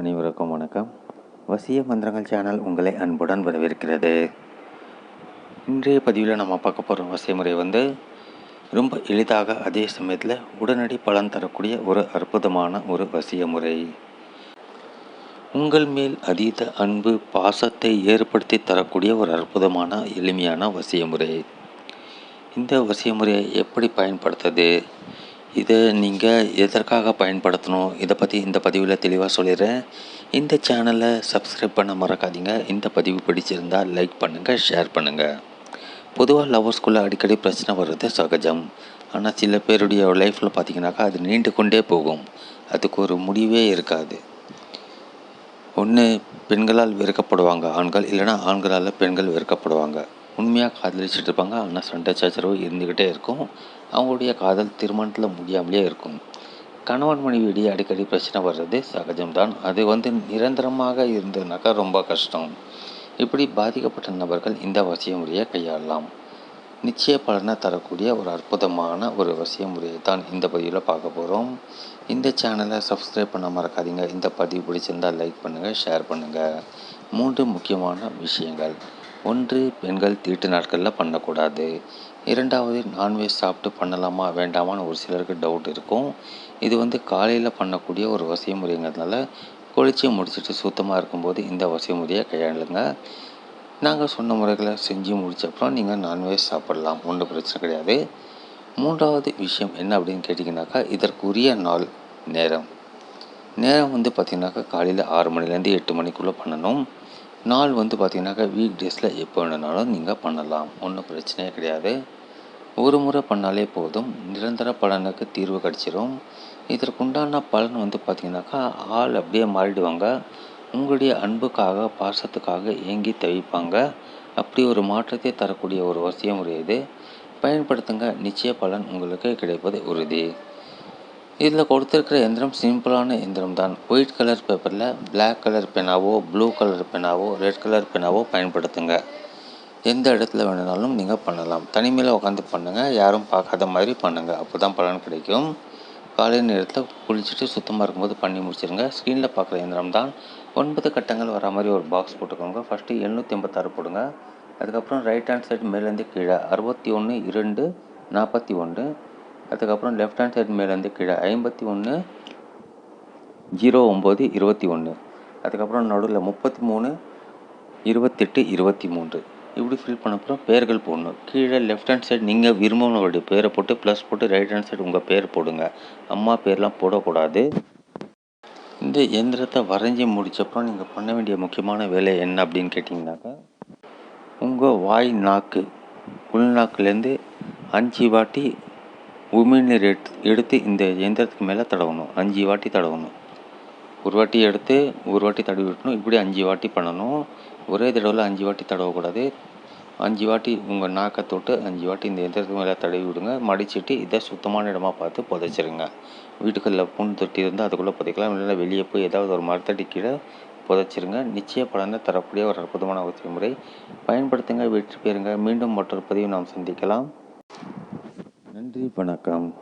அனைவருக்கும் வணக்கம். வசிய மந்திரங்கள் சேனல் உங்களை அன்புடன் வரவேற்கிறது. இன்றைய பதிவில் நம்ம பார்க்க போகிற வசிய முறை வந்து ரொம்ப எளிதாக அதே சமயத்தில் உடனடி பலன் தரக்கூடிய ஒரு அற்புதமான ஒரு வசிய முறை. உங்கள் மேல் அதீத அன்பு பாசத்தை ஏற்படுத்தி தரக்கூடிய ஒரு அற்புதமான எளிமையான வசிய முறை. இந்த வசிய முறையை எப்படி பயன்படுத்துது இதை நீங்கள் எதற்காக பயன்படுத்தணும்? இதை பற்றி இந்த பதிவில் தெளிவாக சொல்லிடுறேன். இந்த சேனலை சப்ஸ்கிரைப் பண்ண மறக்காதீங்க. இந்த பதிவு பிடிச்சிருந்தால் லைக் பண்ணுங்கள் ஷேர் பண்ணுங்கள் பொதுவாக லவர்ஸ்குள்ளே அடிக்கடி பிரச்சனை வர்றது சகஜம். ஆனால் சில பேருடைய லைஃப்பில் பார்த்தீங்கன்னாக்கா அது நீண்டு கொண்டே போகும். அதுக்கு ஒரு முடிவே இருக்காது. ஒன்று பெண்களால் வெறுக்கப்படுவாங்க ஆண்கள். இல்லைனா ஆண்களால் பெண்கள் வெறுக்கப்படுவாங்க. உண்மையாக காதலிச்சுட்டு இருப்பாங்க. ஆனால் சண்டை சச்சரவு இருந்துக்கிட்டே இருக்கும். அவங்களுடைய காதல் திருமணத்தில் முடியாமலே இருக்கும். கணவன் மனைவி இடையே அடிக்கடி பிரச்சனை வர்றது சகஜம்தான். அது வந்து நிரந்தரமாக இருந்ததுனாக்கா ரொம்ப கஷ்டம். இப்படி பாதிக்கப்பட்ட நபர்கள் இந்த வசிய முறையை கையாளலாம். நிச்சய பலனை தரக்கூடிய ஒரு அற்புதமான ஒரு வசிய முறையை தான் இந்த பதிவில் பார்க்க போகிறோம் இந்த சேனலை சப்ஸ்கிரைப் பண்ண மறக்காதீங்க. இந்த பதிவு பிடிச்சிருந்தால் லைக் பண்ணுங்கள் ஷேர் பண்ணுங்கள் மூன்று முக்கியமான விஷயங்கள். ஒன்று பெண்கள் தீட்டு நாட்களில் பண்ணக்கூடாது. இரண்டாவது நான்வெஜ் சாப்பிட்டு பண்ணலாமா வேண்டாமான்னு ஒரு சிலருக்கு டவுட் இருக்கும். இது வந்து காலையில் பண்ணக்கூடிய ஒரு வசிய முறைங்கிறதுனால குளிச்சு முடிச்சுட்டு சுத்தமாக இருக்கும்போது இந்த வசிய முறையை கையாளுங்க. நாங்கள் சொன்ன முறைகளை செஞ்சு முடித்தப்புறம் நீங்கள் நான்வெஜ் சாப்பிடலாம் ஒன்றும் பிரச்சனை கிடையாது. மூன்றாவது விஷயம் என்ன அப்படின்னு கேட்டிங்கனாக்கா இதற்குரிய நாள் நேரம். நேரம் வந்து பார்த்திங்கனாக்கா காலையில் ஆறு மணிலேருந்து எட்டு மணிக்குள்ளே பண்ணணும். நாள் வந்து பார்த்திங்கனாக்கா வீக் டேஸில் எப்போ வேணுனாலும் நீங்கள் பண்ணலாம். ஒன்றும் பிரச்சனையே கிடையாது. ஒரு முறை பண்ணாலே போதும். நிரந்தர பலனுக்கு தீர்வு கிடச்சிரும். இதற்குண்டான பலன் வந்து பார்த்திங்கனாக்கா ஆள் அப்படியே மாறிடுவாங்க. உங்களுடைய அன்புக்காக பாசத்துக்காக ஏங்கி தவிப்பாங்க. அப்படி ஒரு மாற்றத்தை தரக்கூடிய ஒரு வசதியும் முறை பயன்படுத்துங்க. நிச்சய பலன் உங்களுக்கு கிடைப்பது உறுதி. இதில் கொடுத்துருக்கிற எந்திரம் சிம்பிளான எந்திரம் தான் ஒயிட் கலர் பேப்பரில் பிளாக் கலர் பெனாவோ ப்ளூ கலர் பெனாவோ ரெட் கலர் பெனாவோ பயன்படுத்துங்க. எந்த இடத்துல வேணுனாலும் நீங்கள் பண்ணலாம். தனிமையில் உட்காந்து பண்ணுங்கள் யாரும் பார்க்காத மாதிரி பண்ணுங்கள் அப்போ தான் பலன் கிடைக்கும். காலை நேரத்தில் குளிச்சுட்டு சுத்தமாக இருக்கும்போது பண்ணி முடிச்சிருங்க. ஸ்க்ரீனில் பார்க்குற எந்திரம் தான் ஒன்பது கட்டங்கள் வர மாதிரி ஒரு பாக்ஸ் போட்டுக்கோங்க. ஃபஸ்ட்டு எழுநூற்றி ஐம்பத்தாறு போடுங்க. அதுக்கப்புறம் ரைட் ஹேண்ட் சைடு மேலேருந்து கீழே அறுபத்தி ஒன்று இரண்டு நாற்பத்தி ஒன்று அதுக்கப்புறம் லெஃப்ட் ஹேண்ட் சைடு மேலேருந்து கீழே ஐம்பத்தி ஒன்று ஜீரோ ஒம்பது இருபத்தி ஒன்று. அதுக்கப்புறம் நடுவில் முப்பத்தி மூணு இருபத்தெட்டு இருபத்தி மூன்று. இப்படி ஃபில் பண்ண அப்புறம் பேர்கள் போடணும். கீழே லெஃப்ட் ஹேண்ட் சைடு நீங்கள் விரும்பினவருடைய பேரை போட்டு ப்ளஸ் போட்டு ரைட் ஹேண்ட் சைடு உங்கள் பேர் போடுங்க. அம்மா பேர்லாம் போடக்கூடாது. இந்த எந்திரத்தை வரைஞ்சி முடித்தப்புறம் நீங்கள் பண்ண வேண்டிய முக்கியமான வேலை என்ன அப்படின்னு கேட்டிங்கனாக்கா உங்கள் வாய் நாக்கு உள்நாக்குலேருந்து அஞ்சு வாட்டி உமிழ்நீர் எடுத்து எடுத்து இந்த எந்திரத்துக்கு மேலே தடவணும். அஞ்சு வாட்டி தடவணும். ஒரு வாட்டி எடுத்து ஒரு வாட்டி தடவி விட்டணும். இப்படி அஞ்சு வாட்டி பண்ணணும். ஒரே தடவையில் அஞ்சு வாட்டி தடவக்கூடாது. அஞ்சு வாட்டி உங்கள் நாக்கை தொட்டு அஞ்சு வாட்டி இந்த எந்திரத்துக்கு மேலே தடவி விடுங்க. மடிச்சிட்டு இதை சுத்தமான இடமா பார்த்து புதைச்சிருங்க. வீட்டுக்குள்ள புண் தொட்டி இருந்தால் அதுக்குள்ளே புதைக்கலாம். இல்லைன்னா வெளியே போய் ஏதாவது ஒரு மரத்தடி கீழே புதைச்சிருங்க. நிச்சய பலனை தரக்கூடிய ஒரு அற்புதமான அவசிய முறை பயன்படுத்துங்க வெற்றி பெறுங்க. மீண்டும் மற்றொரு பதிவு நாம் சந்திக்கலாம். நன்றி வணக்கம்.